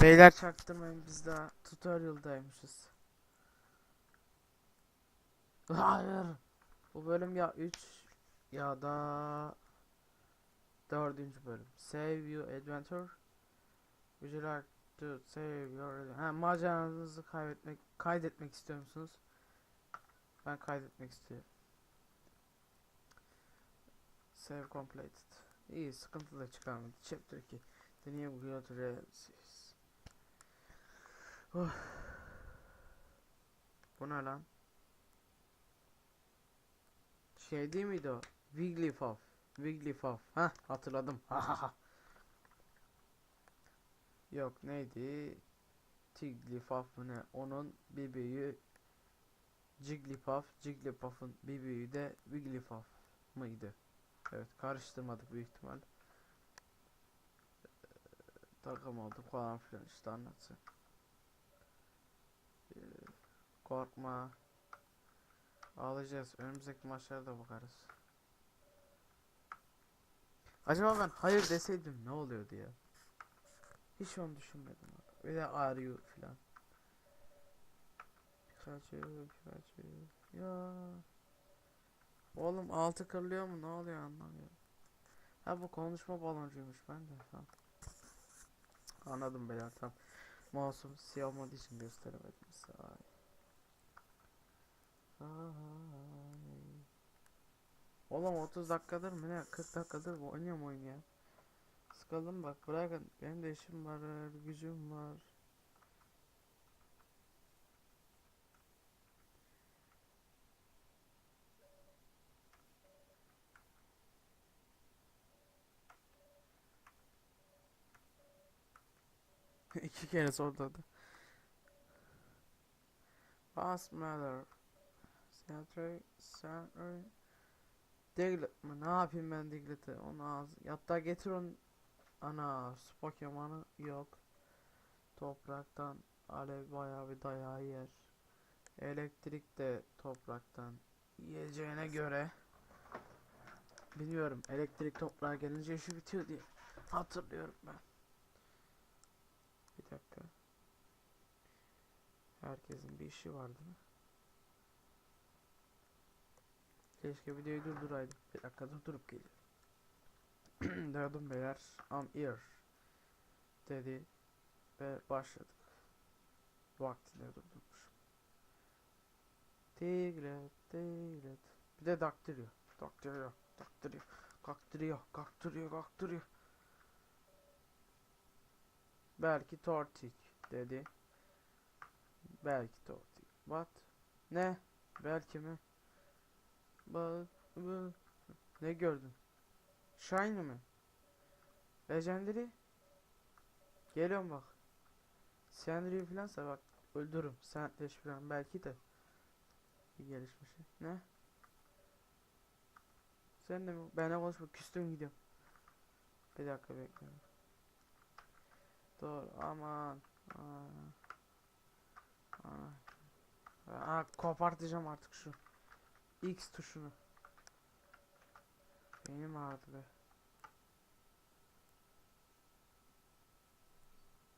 Beyler çaktırmayın biz daha tutorial'daymışız. Hayır. Bu bölüm ya 3 ya da 4. bölüm. Save your adventure. Would you like to save your ha, maceranızı kaybetmek kaydetmek istiyor musunuz? Ben kaydetmek istiyorum. Save completed. İyi sıkıntı da çıkarmadı. Chapter 2. The new Guild Realities. Oh. Bu ne lan? Şey değil miydi o? Wigglypuff. Wigglypuff. Ha hatırladım. Ha ha ha. Yok neydi? Tigglypuff mı ne? Onun bir büyüğü Jigglypuff. Jigglypuff'un bir büyüğü de Wigglypuff mıydı? Evet karıştırmadık büyük ihtimal. Takım olduk falan filan işte anlatsın. Korkma. Ağlayacağız. Önümüzdeki maçlara da bakarız. Acaba ben hayır deseydim ne oluyordu ya? Hiç onu düşünmedim. Bir de ağrıyor filan. Pikachu, Pikachu. Ya. Oğlum altı kırılıyor mu? Ne oluyor anlamıyorum. Ha bu konuşma baloncuymuş ben de. Tamam. Anladım beyler tamam. Mouse'um siyah olmadığı için gösteremedim. Ay. Oğlum 30 dakikadır mı ne 40 dakikadır oynuyorum oyun ya. Sıkıldım bak bırakın benim de işim var gücüm var. İki kere sordu da. What's matter? Sentry, Sentry. Diglett mi? Ne yapayım ben Diglett'i? Onu ağzı. Hatta getir onu. Ana, su Pokemon'u yok. Topraktan alev bayağı bir dayağı yer. Elektrik de topraktan yiyeceğine göre. Bilmiyorum. Elektrik toprağa gelince işi bitiyor diye hatırlıyorum ben. Dakika. Herkesin bir işi var değil mi? Keşke videoyu durduraydım. Bir dakika durdurup geliyorum. Diyordum beyler. I'm here. Dedi. Ve başladık. Vaktinde durdurmuşum. Tigret, tigret. Bir de daktırıyor. Daktırıyor, daktırıyor. Kaktırıyor, kaktırıyor, kaktırıyor. Belki tortik dedi. Belki tortik. What? Ne? Belki mi? Ba bu ne gördün? Shiny mi? Legendary? Geliyorum bak. Sandry filansa bak öldürürüm. Sandleş falan belki de. Bir gelişmiş. Ne? Sen de mi? Benle konuşma küstüm gidiyorum. Bir dakika bekle. Dur aman. Aa. Aa. Aa, kopartacağım artık şu. X tuşunu. Benim ağrıdı be.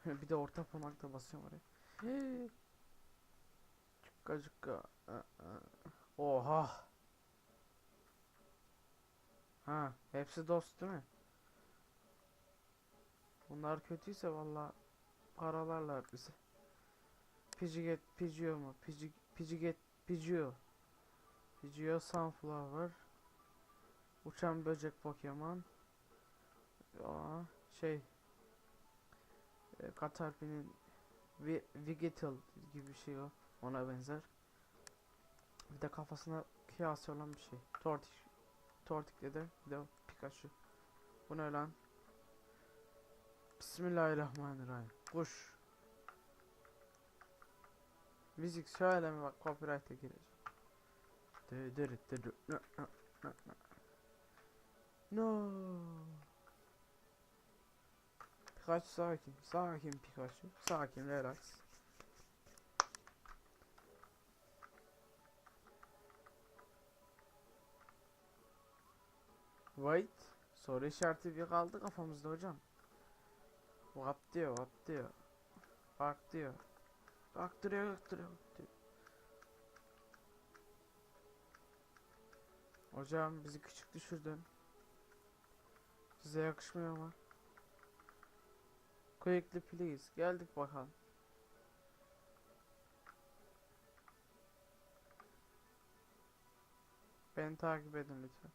bir de orta parmakla basıyorum oraya. Cukka cukka. Oha. Ha, hepsi dost değil mi? Bunlar kötüyse valla paralarlar bizi. Pijiget, Pidgeot mu? Pidgeot, Pidgeot, Pidgeot. Pidgeot Sunflower. Uçan böcek Pokemon. Aa, şey. E, Caterpie'nin Vi gibi bir şey o. Ona benzer. Bir de kafasına kıyası olan bir şey. Tortik. Tortik dedi. Bir de Pikachu. Bu ne lan? Bismillahirrahmanirrahim. Kuş. Müzik söyleme bak copyright'e girecek. No. Pikachu sakin. Sakin Pikachu. Sakin relax. Wait. Soru işareti bir kaldı kafamızda hocam. What diyor, what diyor. Kalk diyor. Kalktırıyor kalktırıyor kalktırıyor. Hocam bizi küçük düşürdün. Size yakışmıyor ama. Quickly please. Geldik bakalım. Beni takip edin lütfen.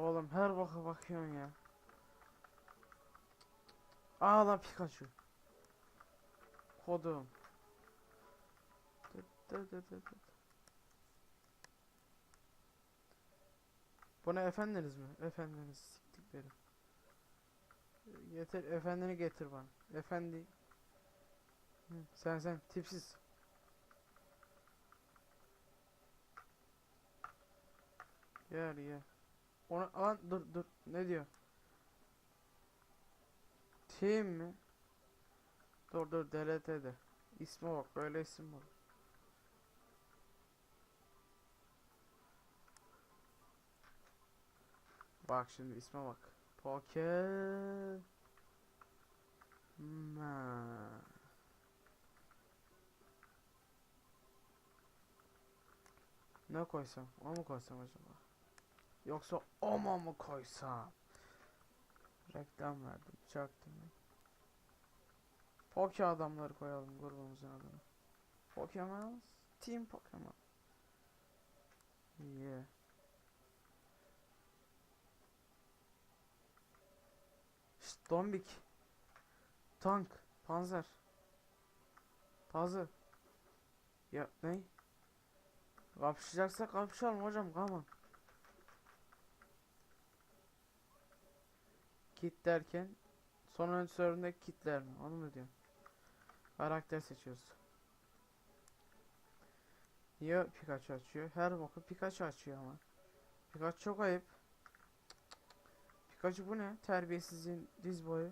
Oğlum her baka bakıyorsun ya. Aa lan Pikachu. Kodum. Bu ne efendiniz mi? Efendiniz siktiklerim. Getir efendini getir bana. Efendi. Hı, sen sen tipsiz. Gel gel. Onu lan dur dur ne diyor? Team mi? Dur dur delete de. İsme bak böyle isim var. Bak şimdi isme bak. Poke. Ma. Ne koysam? O mu koysam acaba? Yoksa Oma mı koysam? Reklam verdim. Çaktım. Poke adamları koyalım grubumuzun adını. Pokemon. Team Pokemon. Yeah. Şşt Dombik. Tank. Panzer. Tazı. Ya ne? Kapışacaksak kapışalım hocam come on. Kit derken son ön server'ındaki kitler mi? Onu mu diyorsun? Karakter seçiyoruz. Niye Pikachu açıyor? Her boku Pikachu açıyor ama. Pikachu çok ayıp. Pikachu bu ne? Terbiyesizliğin diz boyu.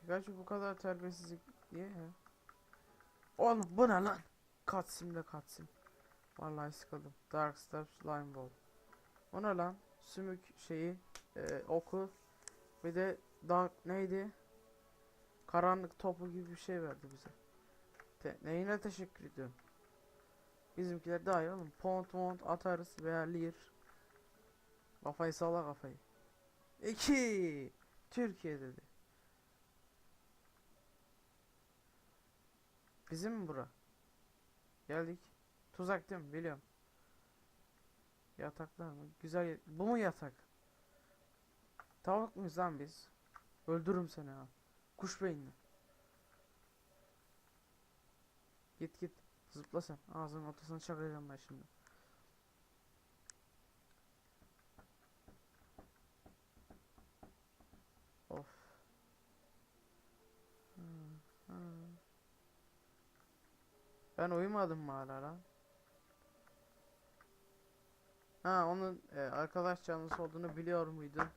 Pikachu bu kadar terbiyesizlik niye ya? Oğlum bu ne lan? Katsim de katsim. Vallahi sıkıldım. Dark Step Slime Ball. O ne lan? Sümük şeyi, e, oku. Bir de dark neydi? Karanlık topu gibi bir şey verdi bize. Te neyine teşekkür ediyorum. Bizimkiler daha iyi oğlum. Pont mont atarız veya lir. Kafayı salla kafayı. İki. Türkiye dedi. Bizim mi bura? Geldik. Tuzak değil mi? Biliyorum. Yataklar mı? Güzel. Bu mu yatak? Tavuk muyuz lan biz? Öldürürüm seni ha. Kuş beyinli. Git git. Zıpla sen. Ağzının ortasına çakacağım ben şimdi. Of. Hı, hı. Ben uyumadım mı hala lan? Ha onun e, arkadaş canlısı olduğunu biliyor muydun?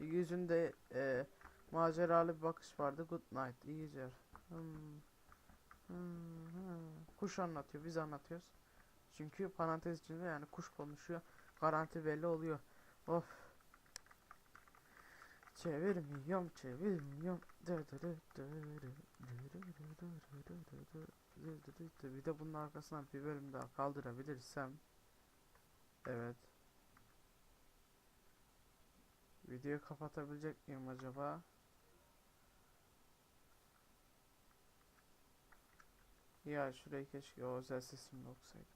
Yüzünde e, maceralı bir bakış vardı. Good night. İyi geceler. Hmm. Hmm, hmm. Kuş anlatıyor. Biz anlatıyoruz. Çünkü parantez içinde yani kuş konuşuyor. Garanti belli oluyor. Of. Çevirmiyorum, çevirmiyorum. Bir de bunun arkasından bir bölüm daha kaldırabilirsem. Evet. Videoyu kapatabilecek miyim acaba? Ya şurayı keşke o özel sesimle okusaydım.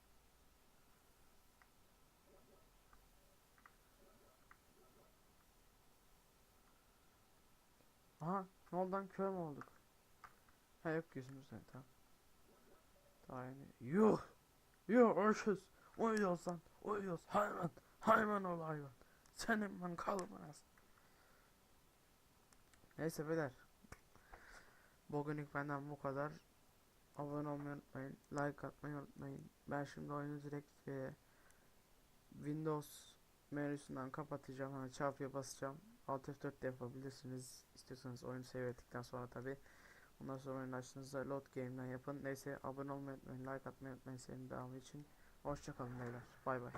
Aha ne oldu lan kör mü olduk? Ha yok gözümüzden tamam. Daha yeni. Yuh! Yuh ölçüz! Uyuyoruz lan! Uyuyoruz! Hayvan! Hayvan ol hayvan! Senin ben kalmaz. Neyse beyler. Bugünlük benden bu kadar. Abone olmayı unutmayın. Like atmayı unutmayın. Ben şimdi oyunu direkt e, Windows menüsünden kapatacağım. Hani çarpıya basacağım. Alt F4 de yapabilirsiniz. İstiyorsanız oyunu seyrettikten sonra tabi. Ondan sonra oyunu açtığınızda load game'den yapın. Neyse abone olmayı unutmayın. Like atmayı unutmayın senin devamı için. Hoşçakalın beyler. Bay bay.